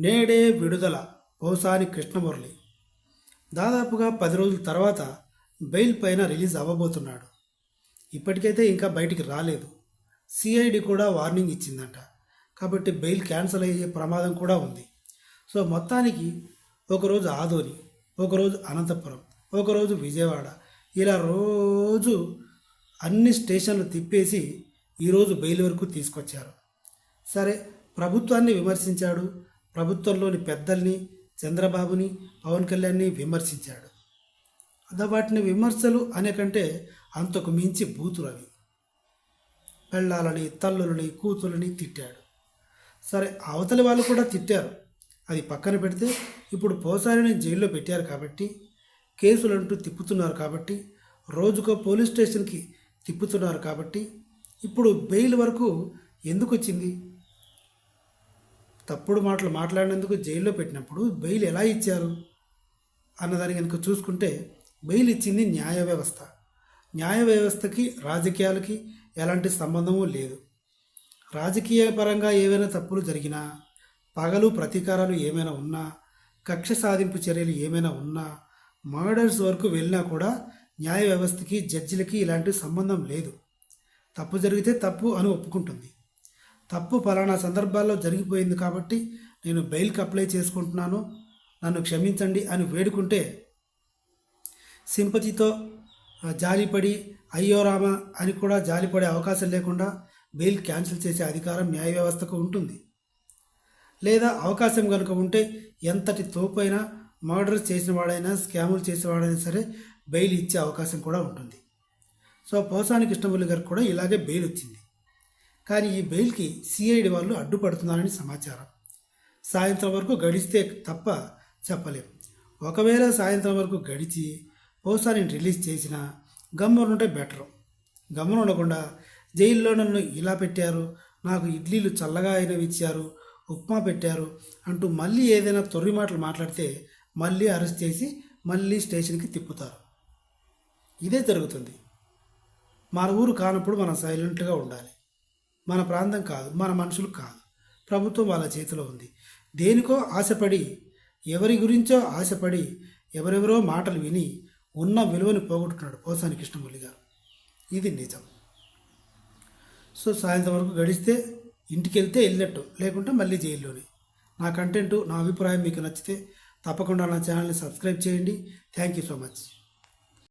నేడే విడుదల పోసాని కృష్ణమురళి దాదాపుగా పది రోజుల తర్వాత బెయిల్ పైన రిలీజ్ అవ్వబోతున్నాడు. ఇప్పటికైతే ఇంకా బయటికి రాలేదు. సిఐడి కూడా వార్నింగ్ ఇచ్చిందంట. కాబట్టి బెయిల్ క్యాన్సిల్ అయ్యే ప్రమాదం కూడా ఉంది. సో మొత్తానికి ఒకరోజు ఆదోని ఒకరోజు అనంతపురం ఒకరోజు విజయవాడ ఇలా రోజు అన్ని స్టేషన్లు తిప్పేసి ఈరోజు బెయిల్ వరకు తీసుకొచ్చారు. సరే ప్రభుత్వాన్ని విమర్శించాడు ప్రభుత్వంలోని పెద్దల్ని చంద్రబాబుని పవన్ కళ్యాణ్ని విమర్శించాడు. అద వాటిని విమర్శలు అనే కంటే అంతకు మించి బూతులు పెళ్ళాలని తల్లులని కూతులని తిట్టాడు. సరే అవతలి వాళ్ళు కూడా తిట్టారు. అది పక్కన పెడితే ఇప్పుడు పోసారిని జైల్లో పెట్టారు కాబట్టి కేసులు అంటూ తిప్పుతున్నారు కాబట్టి రోజుకో పోలీస్ స్టేషన్కి తిప్పుతున్నారు కాబట్టి ఇప్పుడు బెయిల్ వరకు ఎందుకు వచ్చింది? తప్పుడు మాటలు మాట్లాడినందుకు జైల్లో పెట్టినప్పుడు బెయిల్ ఎలా ఇచ్చారు? అన్నదాని కనుక చూసుకుంటే బెయిల్ ఇచ్చింది న్యాయ వ్యవస్థ. న్యాయ వ్యవస్థకి రాజకీయాలకి ఎలాంటి సంబంధము లేదు. రాజకీయ పరంగా ఏవైనా తప్పులు జరిగినా పగలు ప్రతీకారాలు ఏమైనా ఉన్నా కక్ష సాధింపు చర్యలు ఏమైనా ఉన్నా మర్డర్స్ వరకు వెళ్ళినా కూడా న్యాయ వ్యవస్థకి జడ్జిలకి ఇలాంటి సంబంధం లేదు. తప్పు జరిగితే తప్పు అని ఒప్పుకుంటుంది. తప్పు ఫలానా సందర్భాల్లో జరిగిపోయింది కాబట్టి నేను బెయిల్కి అప్లై చేసుకుంటున్నాను. నన్ను క్షమించండి అని వేడుకుంటే సింపతితో జాలిపడి అయ్యో రామ అని కూడా జాలిపడే అవకాశం లేకుండా బెయిల్ క్యాన్సిల్ చేసే అధికారం న్యాయ వ్యవస్థకు ఉంటుంది. లేదా అవకాశం కనుక ఉంటే ఎంతటి తోపైనా మర్డర్స్ చేసిన వాడైనా స్కాములు చేసేవాడైనా సరే బెయిల్ ఇచ్చే అవకాశం కూడా ఉంటుంది. సో పోసాని కృష్ణమురళి గారికి కూడా ఇలాగే బెయిల్ వచ్చింది. కానీ ఈ బెయిల్కి సిఐడి వాళ్ళు అడ్డుపడుతున్నారని సమాచారం. సాయంత్రం వరకు గడిస్తే తప్ప చెప్పలేం. ఒకవేళ సాయంత్రం వరకు గడిచి పోసాని రిలీజ్ చేసినా గమ్మునుంటే బెటరు. గమ్మున ఉండకుండా జైల్లో నన్ను ఇలా పెట్టారు నాకు ఇడ్లీలు చల్లగా అయినవి ఇచ్చారు ఉప్మా పెట్టారు అంటూ మళ్ళీ ఏదైనా తొర్రి మాటలు మాట్లాడితే మళ్ళీ అరెస్ట్ చేసి మళ్ళీ స్టేషన్కి తిప్పుతారు. ఇదే జరుగుతుంది. మన ఊరు కానప్పుడు మనం సైలెంట్గా ఉండాలి. మన ప్రాంతం కాదు మన మనుషులు కాదు. ప్రభుత్వం వాళ్ళ చేతిలో ఉంది. దేనికో ఆశపడి ఎవరి గురించో ఆశపడి ఎవరెవరో మాటలు విని ఉన్న విలువని పోగొట్టుకున్నాడు పోసాని కృష్ణమురళి గారు. ఇది నిజం. సో సాయంత్రం వరకు గడిస్తే ఇంటికి వెళ్తే వెళ్ళినట్టు లేకుంటే మళ్ళీ జైల్లోనే. నా కంటెంట్ నా అభిప్రాయం మీకు నచ్చితే తప్పకుండా నా ఛానల్ని సబ్స్క్రైబ్ చేయండి. Thank you so much.